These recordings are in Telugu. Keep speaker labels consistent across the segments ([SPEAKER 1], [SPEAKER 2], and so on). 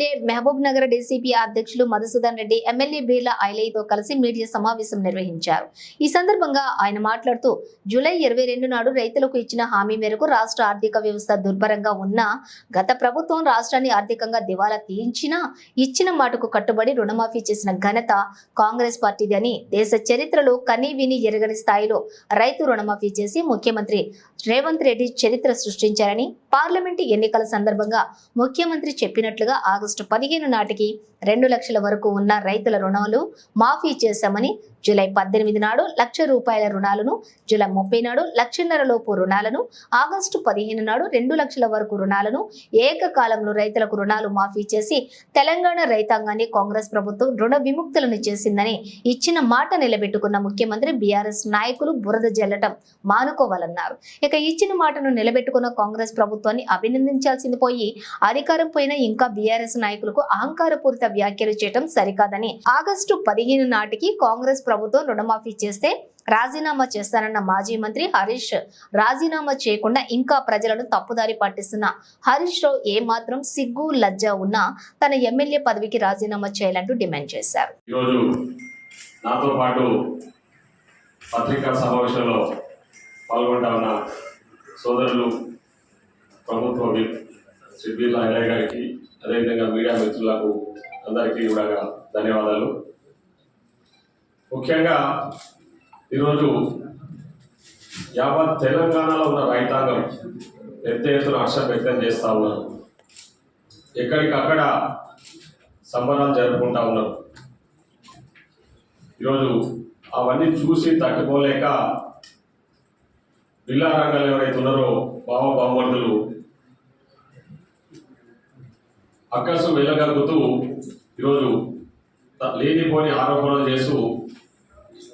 [SPEAKER 1] ఎమ్మెల్యే మహబూబ్ నగర్ డీసీపీ అధ్యక్షులు మధుసూదన్ రెడ్డి ఎమ్మెల్యే బీర్ల ఐలయ్యతో కలిసి మీడియా సమావేశం నిర్వహించారు. ఈ సందర్భంగా ఆయన మాట్లాడుతూ జూలై ఇరవై రెండు నాడు రైతులకు ఇచ్చిన హామీ మేరకు రాష్ట్ర ఆర్థిక వ్యవస్థ దుర్భరంగా ఉన్నా గత ప్రభుత్వం రాష్ట్రాన్ని ఆర్థికంగా దివాలా తీయించినా ఇచ్చిన మాటకు కట్టుబడి రుణమాఫీ చేసిన ఘనత కాంగ్రెస్ పార్టీది అని దేశ చరిత్రలో కనీ విని ఎరగని స్థాయిలో రైతు రుణమాఫీ చేసి ముఖ్యమంత్రి రేవంత్ రెడ్డి చరిత్ర సృష్టించారని పార్లమెంటు ఎన్నికల సందర్భంగా ముఖ్యమంత్రి చెప్పినట్లుగా ఆగస్టు పదిహేను నాటికి రెండు లక్షల వరకు ఉన్న రైతుల రుణాలు మాఫీ చేశామని జూలై పద్దెనిమిది నాడు లక్ష రూపాయల రుణాలను జూలై ముప్పై నాడు లక్షన్నర లోపు రుణాలను ఆగస్టు పదిహేను నాడు రెండు లక్షల వరకు రుణాలను ఏకకాలంలో రైతులకు రుణాలు మాఫీ చేసి తెలంగాణ రైతాంగాన్ని కాంగ్రెస్ ప్రభుత్వం రుణ విముక్తులను చేసిందని ఇచ్చిన మాట నిలబెట్టుకున్న ముఖ్యమంత్రి బీఆర్ఎస్ నాయకులు బురద జల్లటం మానుకోవాలన్నారు. ఇక ఇచ్చిన మాటను నిలబెట్టుకున్న కాంగ్రెస్ ప్రభుత్వాన్ని అభినందించాల్సింది పోయి అధికారం పోయిన ఇంకా బీఆర్ఎస్ నాయకులకు అహంకారపూరిత వ్యాఖ్యలు చేయడం సరికాదని. ఆగస్టు పదిహేను నాటికి కాంగ్రెస్ ప్రభుత్వం రుణమాఫీ చేస్తే రాజీనామా చేస్తానన్న మాజీ మంత్రి హరీష్ రాజీనామా చేయకుండా ఇంకా ప్రజలను తప్పుదారి పట్టిస్తున్న హరీష్ రావు ఏమాత్రం సిగ్గు లజ్జ ఉన్నా తన ఎమ్మెల్యే పదవికి రాజీనామా చేయాలంటూ డిమాండ్ చేశారు.
[SPEAKER 2] నాతో పాటు పత్రికా సమావేశంలో పాల్గొంటా ఉన్న సోదరులు ప్రభుత్వ శ్రీ బీర్లా ఎలయ్య గారికి అదేవిధంగా మీడియా మిత్రులకు అందరికీ కూడా ధన్యవాదాలు. ముఖ్యంగా ఈరోజు యావత్ తెలంగాణలో ఉన్న రైతాంగం పెద్ద ఎత్తున హర్షం వ్యక్తం చేస్తూ ఉన్నారు. ఎక్కడికక్కడ సంబరాలు జరుపుకుంటా ఉన్నారు. ఈరోజు అవన్నీ చూసి తట్టుకోలేక బిల్లా రంగాలు ఎవరైతే ఉన్నారో బావ బామ్మర్దులు అక్కసు వెళ్ళగలుగుతూ ఈరోజు లేనిపోని ఆరోపణలు చేస్తూ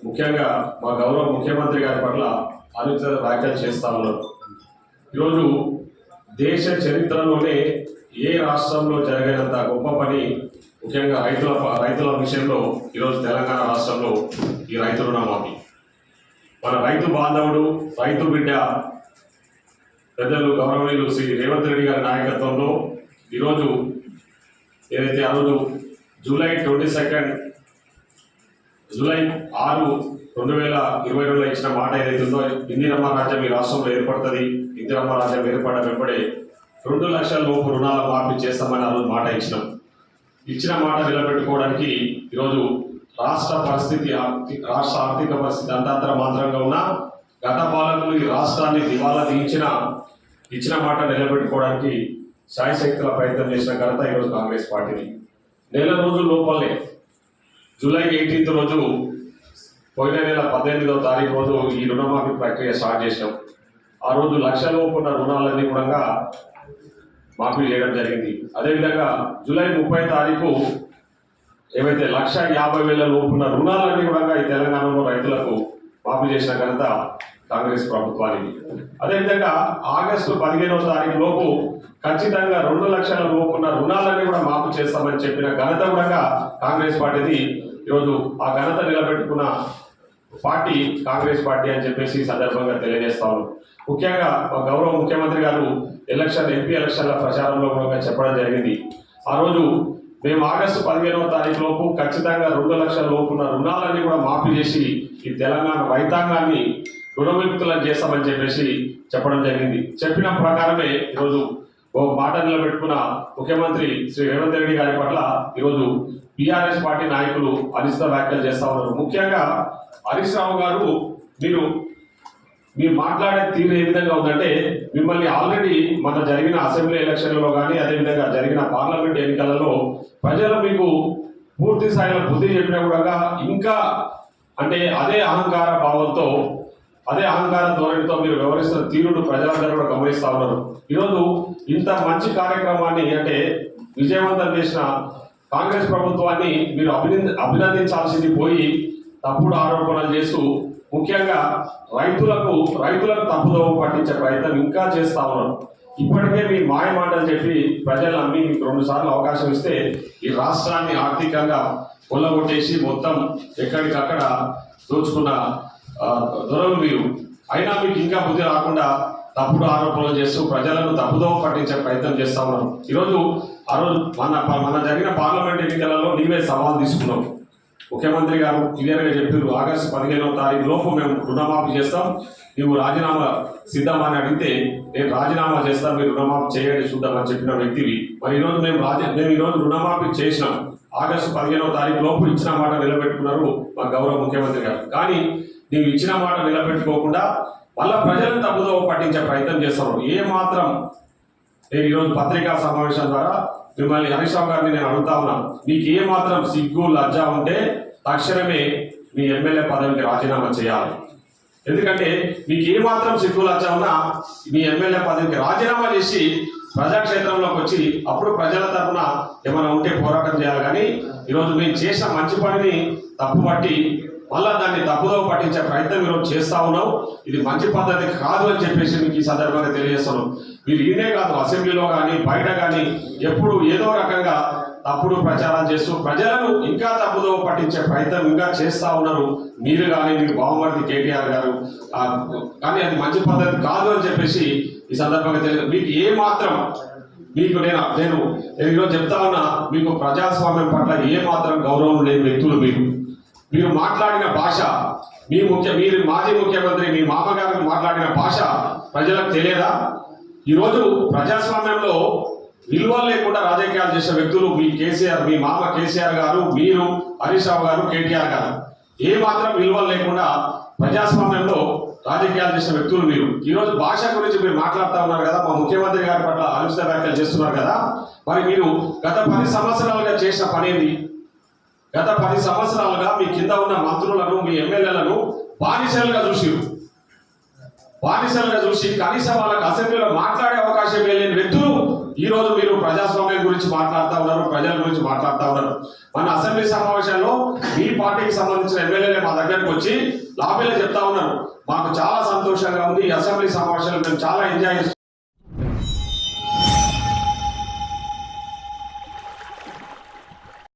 [SPEAKER 2] ముఖ్యంగా మా గౌరవ ముఖ్యమంత్రి గారి పట్ల అనుచిత వ్యాఖ్యలు చేస్తా ఉన్నారు. ఈరోజు దేశ చరిత్రలోనే ఏ రాష్ట్రంలో జరిగినంత గొప్ప పని ముఖ్యంగా రైతుల రైతుల విషయంలో ఈరోజు తెలంగాణ రాష్ట్రంలో ఈ రైతు రుణమాఫీ. మన రైతు బాంధవుడు రైతు బిడ్డ పెద్దలు గౌరవనీయులు శ్రీ రేవంత్ రెడ్డి గారి నాయకత్వంలో ఈరోజు ఏదైతే ఆ రోజు జూలై ట్వంటీ సెకండ్ జూలై ఆరు రెండు వేల ఇరవై రెండులో ఇచ్చిన మాట ఏదైతుందో ఇందిరమ్మ రాజ్యం ఈ రాష్ట్రంలో ఏర్పడుతుంది ఇందిరమ్మ రాజ్యం ఏర్పడ వెంబడే రెండు లక్షల లోపు రుణాల మార్పు చేస్తామని ఆ రోజు మాట ఇచ్చినాం. ఇచ్చిన మాట నిలబెట్టుకోవడానికి ఈరోజు రాష్ట్ర పరిస్థితి రాష్ట్ర ఆర్థిక పరిస్థితి అంతంతర మాత్రంగా ఉన్న గత పాలకులు ఈ రాష్ట్రాన్ని దివాలా తీయించిన ఇచ్చిన మాట నిలబెట్టుకోవడానికి శాయశక్తుల ప్రయత్నం చేసిన ఘనత ఈరోజు కాంగ్రెస్ పార్టీని నెల రోజుల లోపలనే జూలై ఎయిటీన్త్ రోజు పోయిన నెల పద్దెనిమిదవ తారీఖు రోజు ఈ రుణమాఫీ ప్రక్రియ స్టార్ట్ చేసాం ఆ రోజు లక్షలోపు ఉన్న రుణాలన్నీ కూడా మాఫీ చేయడం జరిగింది. అదేవిధంగా జూలై ముప్పై తారీఖు ఏవైతే లక్ష యాభై వేల లోపున్న రుణాలన్నీ కూడా ఈ తెలంగాణలో రైతులకు మాఫీ చేసిన ఘనత కాంగ్రెస్ ప్రభుత్వానికి. అదేవిధంగా ఆగస్టు పదిహేనవ తారీఖు లోపు ఖచ్చితంగా రెండు లక్షల లోపు రుణాలన్నీ కూడా మాపు చేస్తామని చెప్పిన ఘనత కూడా కాంగ్రెస్ పార్టీది. ఈరోజు ఆ ఘనత నిలబెట్టుకున్న పార్టీ కాంగ్రెస్ పార్టీ అని చెప్పేసి సందర్భంగా తెలియజేస్తా ముఖ్యంగా గౌరవ ముఖ్యమంత్రి గారు ఎలక్షన్ ఎంపీ ఎలక్షన్ల ప్రచారంలో కూడా చెప్పడం జరిగింది. ఆ రోజు మేము ఆగస్టు పదిహేనవ తారీఖు లోపు ఖచ్చితంగా రెండు లక్షల లోపున్న రుణాలన్నీ కూడా మాఫీ చేసి ఈ తెలంగాణ రైతాంగాన్ని రుణవిముక్తులను చేస్తామని చెప్పేసి చెప్పడం జరిగింది. చెప్పిన ప్రకారమే ఈరోజు ఓ మాట నిలబెట్టుకున్న ముఖ్యమంత్రి శ్రీ రేవంత్ రెడ్డి గారి పట్ల ఈరోజు బీఆర్ఎస్ పార్టీ నాయకులు అనిశ్చిత వ్యాఖ్యలు చేస్తా ఉన్నారు. ముఖ్యంగా హరీష్ రావు గారు మీరు మీరు మాట్లాడే తీరు ఏ విధంగా ఉందంటే మిమ్మల్ని ఆల్రెడీ మన జరిగిన అసెంబ్లీ ఎలక్షన్లలో కానీ అదేవిధంగా జరిగిన పార్లమెంట్ ఎన్నికలలో ప్రజలు మీకు పూర్తి స్థాయిలో బుద్ధి చెప్పినా కూడా ఇంకా అంటే అదే అహంకార భావంతో అదే అహంకార ధోరణితో మీరు వ్యవహరిస్తున్న తీరును ప్రజలందరూ కూడా గమనిస్తా ఉన్నారు. ఈరోజు ఇంత మంచి కార్యక్రమాన్ని అంటే విజయవంతం చేసిన కాంగ్రెస్ ప్రభుత్వాన్ని మీరు అభినంద అభినందించాల్సింది పోయి తప్పుడు ఆరోపణలు చేస్తూ ముఖ్యంగా రైతులకు రైతులకు తప్పుదోవ పట్టించే ప్రయత్నం ఇంకా చేస్తా ఉన్నారు. ఇప్పటికే మీ మాయ మాటలు చెప్పి ప్రజలు అమ్మి మీకు రెండు సార్లు అవకాశం ఇస్తే ఈ రాష్ట్రాన్ని ఆర్థికంగా కొల్లగొట్టేసి మొత్తం ఎక్కడికక్కడ దోచుకున్న దొరలు మీరు. అయినా మీకు ఇంకా బుద్ధి రాకుండా తప్పుడు ఆరోపణలు చేస్తూ ప్రజలను తప్పుదో పట్టించే ప్రయత్నం చేస్తా ఉన్నారు. ఈరోజు ఆ రోజు మన మన జరిగిన పార్లమెంట్ ఎన్నికలలో నీవే సవాల్ తీసుకున్నావు. ముఖ్యమంత్రి గారు క్లియర్గా చెప్పారు ఆగస్టు పదిహేనవ తారీఖు లోపు మేము రుణమాఫీ చేస్తాం. నువ్వు రాజీనామా సిద్ధమని అడిగితే నేను రాజీనామా చేస్తాను మీరు రుణమాఫీ చేయండి చూద్దాం అని చెప్పిన వ్యక్తివి. మరి ఈరోజు మేము రాజీ మేము ఈరోజు రుణమాఫీ చేసినాం. ఆగస్టు పదిహేనవ తారీఖు లోపు ఇచ్చిన మాట నిలబెట్టుకున్నారు మా గౌరవ ముఖ్యమంత్రి గారు. కానీ నీవు ఇచ్చిన మాట నిలబెట్టుకోకుండా మళ్ళా ప్రజలను తప్పుదో పట్టించే ప్రయత్నం చేస్తున్నారు ఏ మాత్రం నేను ఈరోజు పత్రికా సమావేశం ద్వారా మిమ్మల్ని హరీష్ రావు గారిని నేను అడుగుతా ఉన్నాను మీకు ఏ మాత్రం సిగ్గు లజ్జ ఉంటే తక్షణమే మీ ఎమ్మెల్యే పదవికి రాజీనామా చేయాలి. ఎందుకంటే మీకు ఏ మాత్రం సిగ్గు లజ్జ ఉన్నా మీ ఎమ్మెల్యే పదవికి రాజీనామా చేసి ప్రజాక్షేత్రంలోకి వచ్చి అప్పుడు ప్రజల తరఫున ఏమైనా ఉంటే పోరాటం చేయాలి. కానీ ఈరోజు మేము చేసిన మంచి పనిని తప్పుపట్టి మళ్ళా దాన్ని తప్పుదో పట్టించే ప్రయత్నం మీరు చేస్తా ఉన్నాం ఇది మంచి పద్ధతి కాదు అని చెప్పేసి మీకు ఈ సందర్భంగా తెలియజేస్తున్నాం. మీరు ఈయనే కాదు అసెంబ్లీలో కానీ బయట కానీ ఎప్పుడు ఏదో రకంగా తప్పుడు ప్రచారం చేస్తూ ప్రజలను ఇంకా తప్పుదో పట్టించే ప్రయత్నం ఇంకా చేస్తా ఉన్నారు. మీరు కానీ మీరు బావమర్ది కేటీఆర్ గారు కానీ అది మంచి పద్ధతి కాదు అని చెప్పేసి ఈ సందర్భంగా తెలియదు మీకు ఏ మాత్రం మీకు నేను నేను నేను ఈరోజు చెప్తా ఉన్నా మీకు ప్రజాస్వామ్యం పట్ల ఏ మాత్రం గౌరవం లేని వ్యక్తులు మీరు. మీరు మాట్లాడిన భాష మీ ముఖ్య మీరు మాజీ ముఖ్యమంత్రి మీ మామగారు మాట్లాడిన భాష ప్రజలకు తెలియదా? ఈరోజు ప్రజాస్వామ్యంలో విలువలు లేకుండా రాజకీయాలు చేసే వ్యక్తులు మీ కేసీఆర్ మీ మామ కేసీఆర్ గారు మీరు హరీష్ రావు గారు కేటీఆర్ గారు. ఏ మాత్రం విలువలు లేకుండా ప్రజాస్వామ్యంలో రాజకీయాలు చేసిన వ్యక్తులు మీరు. ఈరోజు భాష గురించి మీరు మాట్లాడుతూ ఉన్నారు కదా మా ముఖ్యమంత్రి గారి పట్ల అనుచిత వ్యాఖ్యలు చేస్తున్నారు కదా మరి మీరు గత పది సంవత్సరాలుగా చేసిన పని ఏంది? గత పది సంవత్సరాలుగా మీ కింద ఉన్న మంత్రులను మీ ఎమ్మెల్యేలను బానిసలుగా చూసిరు. బానిసలుగా చూసి కనీసం వాళ్ళకి అసెంబ్లీలో మాట్లాడే అవకాశం లేని వ్యక్తులు ఈ రోజు మీరు ప్రజాస్వామ్యం గురించి మాట్లాడుతూ ఉన్నారు ప్రజల గురించి మాట్లాడుతూ ఉన్నారు. మన అసెంబ్లీ సమావేశాల్లో మీ పార్టీకి సంబంధించిన ఎమ్మెల్యేలే మా దగ్గరకు వచ్చి లాబీలో చెప్తా ఉన్నారు. మాకు చాలా సంతోషంగా ఉంది. ఈ అసెంబ్లీ సమావేశాలు మేము చాలా ఎంజాయ్